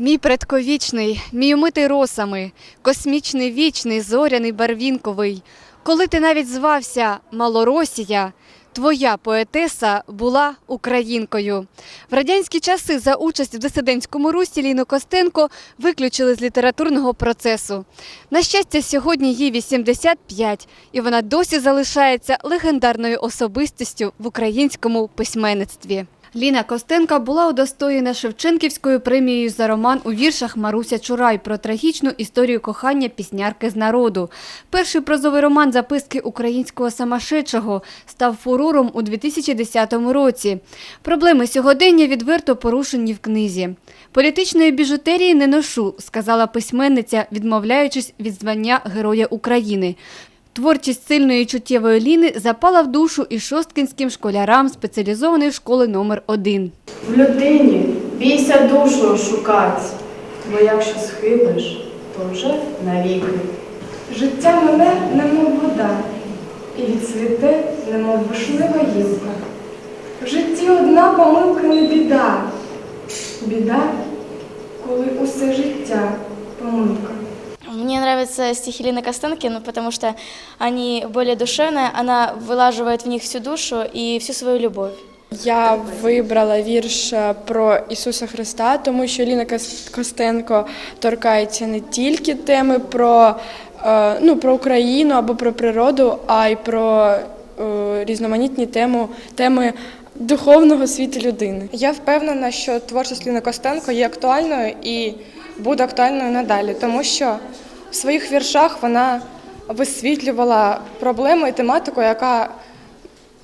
Мій предковічний, мій умитий росами, космічний вічний, зоряний барвінковий. Коли ти навіть звався Малоросія, твоя поетеса була українкою. В радянські часи за участь в дисидентському русі Ліну Костенко виключили з літературного процесу. На щастя, сьогодні їй 85, і вона досі залишається легендарною особистістю в українському письменництві. Ліна Костенка була удостоєна Шевченківською премією за роман у віршах Маруся Чурай про трагічну історію кохання піснярки з народу. Перший прозовий роман записки українського самошедшого став фурором у 2010 році. Проблеми сьогодення відверто порушені в книзі. Політичної біжутерії не ношу, сказала письменниця, відмовляючись від звання Героя України. Творчість сильної чуттєвої Ліни запала в душу і шосткінським школярам спеціалізованої школи номер 1 В людині бійся душу шукать, бо якщо схибиш, то вже навіки. Життя мене, немов вода, і відцвіте, немов вишнева гілка. В житті одна помилка не біда. Біда, коли усе життя нравятся стихи Лины Костенки, ну, потому что они более душевные, она вылаживает в них всю душу и всю свою любовь. Я вибрала вірш е, про Ісуса Христа, тому що Ліна Кос- Костенко торкається не тільки теми про, е, ну, про Україну або про природу, а й про е, різноманітні тему, теми духовного світу людини. Я впевнена, що творчість Ліни Костенко є актуальною і буде актуальною надалі, тому що в своїх віршах вона висвітлювала проблеми і тематику, яка,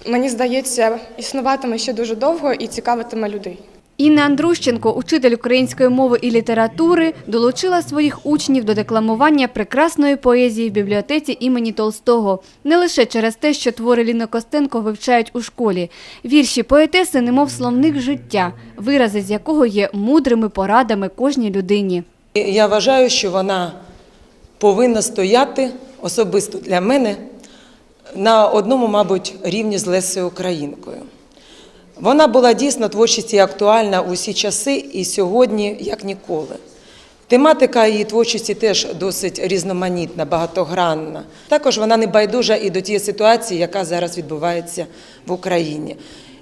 мені здається, існуватиме ще дуже довго і цікавитиме людей. Інна Андрущенко, учитель української мови і літератури, долучила своїх учнів до декламування прекрасної поезії в бібліотеці імені Толстого. Не лише через те, що твори Ліни Костенко вивчають у школі. Вірші поетеси немов словник життя, вирази з якого є мудрими порадами кожній людині. Я вважаю, що вона повинна стояти особисто для мене на одному, мабуть, рівні з Лесею Українкою. Вона була дійсно творчості актуальна у всі часи і сьогодні, як ніколи. Тематика її творчості теж досить різноманітна, багатогранна. Також вона не байдужа і до тієї ситуації, яка зараз відбувається в Україні.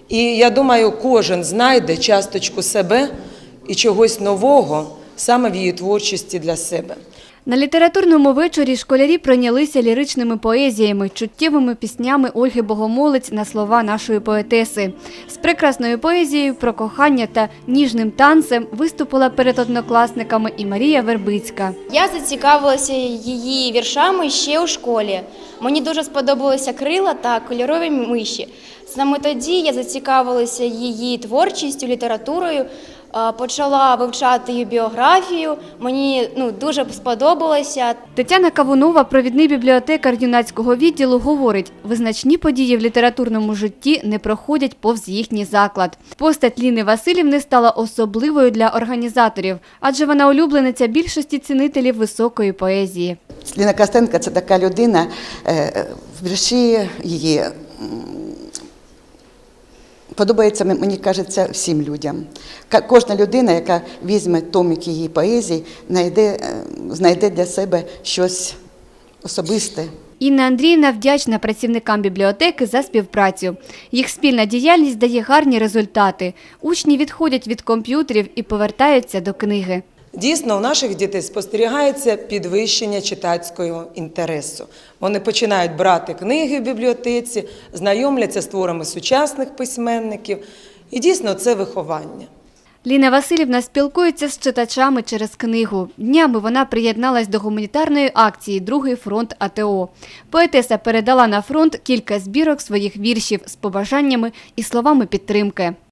І я думаю, кожен знайде часточку себе і чогось нового саме в її творчості для себе. На літературному вечорі школярі прийнялися ліричними поезіями, чуттєвими піснями Ольги Богомолець на слова нашої поетеси. З прекрасною поезією про кохання та ніжним танцем виступила перед однокласниками і Марія Вербицька. Я зацікавилася її віршами ще у школі. Мені дуже сподобалися крила та кольорові миші. Саме тоді я зацікавилася її творчістю, літературою, почала вивчати її біографію. Мені ну, дуже сподобалося. Тетяна Кавунова, провідний бібліотекар юнацького відділу, говорить, визначні події в літературному житті не проходять повз їхній заклад. Постать Ліни Васильівни стала особливою для організаторів, адже вона улюблениця більшості цінителів високої поезії. Ліна Костенко це така людина, е, в вірші її подобається, мені кажеться, всім людям. Кожна людина, яка візьме томік її поезії, знайде, е, знайде для себе щось особисте. Інна Андріївна вдячна працівникам бібліотеки за співпрацю. Їх спільна діяльність дає гарні результати. Учні відходять від комп'ютерів і повертаються до книги. Дійсно, у наших дітей спостерігається підвищення читацького інтересу. Вони починають брати книги в бібліотеці, знайомляться з творами сучасних письменників. І дійсно це виховання. Ліна Васильівна спілкується з читачами через книгу. Днями вона приєдналась до гуманітарної акції Другий фронт АТО. Поетеса передала на фронт кілька збірок своїх віршів з побажаннями і словами підтримки.